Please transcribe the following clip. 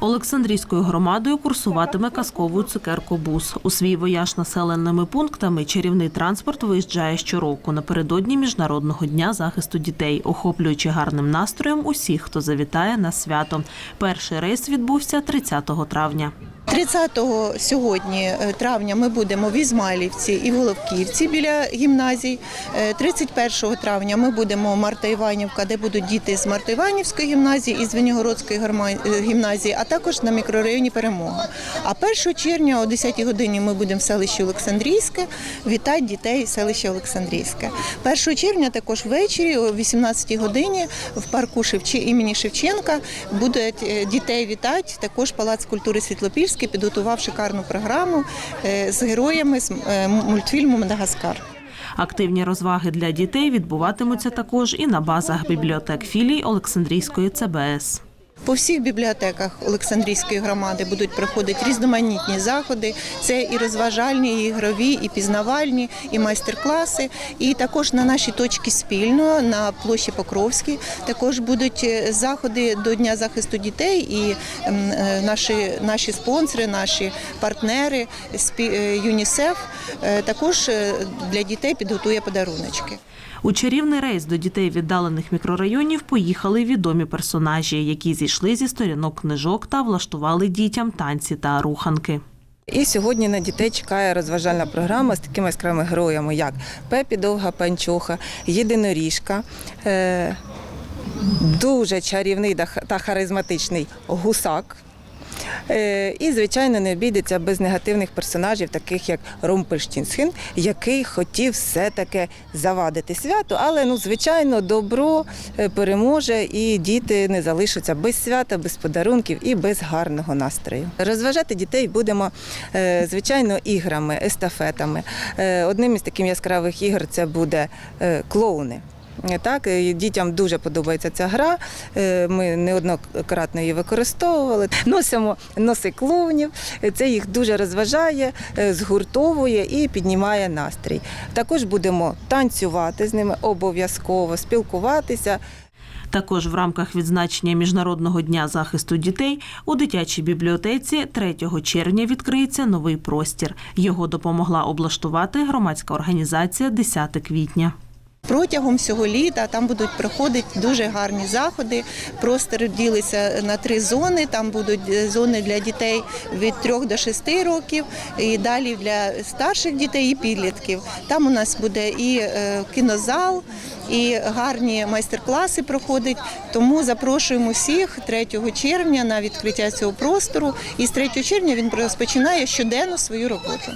Олександрійською громадою курсуватиме казкову цукерку бус. У свій вояж населеними пунктами чарівний транспорт виїжджає щороку напередодні міжнародного дня захисту дітей, охоплюючи гарним настроєм усіх, хто завітає на свято. Перший рейс відбувся 30 травня. 30 сьогодні е, травня ми будемо в Ізмайлівці і в Головківці біля гімназій. Е, 31 травня ми будемо в Марта Іванівка, де будуть діти з Марта Іванівської гімназії і з Венігородської е, гімназії, а також на мікрорайоні Перемога. А 1 червня о 10-й годині ми будемо в селищі Олександрійське вітати дітей селища Олександрійське. 1 червня також ввечері о 18-й годині в парку Шевче імені Шевченка будуть е, дітей вітати. Також Палац культури Світлопільський підготував шикарну програму е, з героями з е, мультфільму Мадагаскар. Активні розваги для дітей відбуватимуться також і на базах бібліотек філій Олександрійської ЦБС. По всіх бібліотеках Олександрійської громади будуть проходити різноманітні заходи. Це і розважальні, і ігрові, і пізнавальні, і майстер-класи. І також на нашій точці спільно на площі Покровській також будуть е, заходи до Дня захисту дітей. І е, наші, наші спонсори, наші партнери е, ЮНІСЕФ також для дітей підготує подаруночки. У чарівний рейс до дітей віддалених мікрорайонів поїхали відомі персонажі, які зійшли зі сторінок книжок та влаштували дітям танці та руханки. І сьогодні на дітей чекає розважальна програма з такими яскравими героями, як Пепі Довга Панчоха, Єдиноріжка, е, дуже чарівний та харизматичний гусак. Е, І, звичайно, не обійдеться без негативних персонажів, таких як Румпельштінсхен, який хотів все-таки завадити свято, але ну, звичайно, добро е, переможе і діти не залишаться без свята, без подарунків і без гарного настрою. Розважати дітей будемо, е, звичайно, іграми, естафетами. Одним із таких яскравих ігор це буде клоуни. Е, Так, дітям дуже подобається ця гра. Е, Ми неоднократно її використовували. Носимо носи клоунів. Е, Це їх дуже розважає, згуртовує і піднімає настрій. Також будемо танцювати з ними обов'язково, спілкуватися. Також в рамках відзначення Міжнародного дня захисту дітей у дитячій бібліотеці 3 червня відкриється новий простір. Його допомогла облаштувати громадська організація 10 квітня. Протягом всього літа там будуть проходити дуже гарні заходи. Простір ділиться на три зони. Там будуть е, зони для дітей від 3 до 6 років, і далі для старших дітей і підлітків. Там у нас буде і е, кінозал, і гарні майстер-класи проходять. Тому запрошуємо всіх 3 червня на відкриття цього простору. І з 3 червня він розпочинає щоденно свою роботу.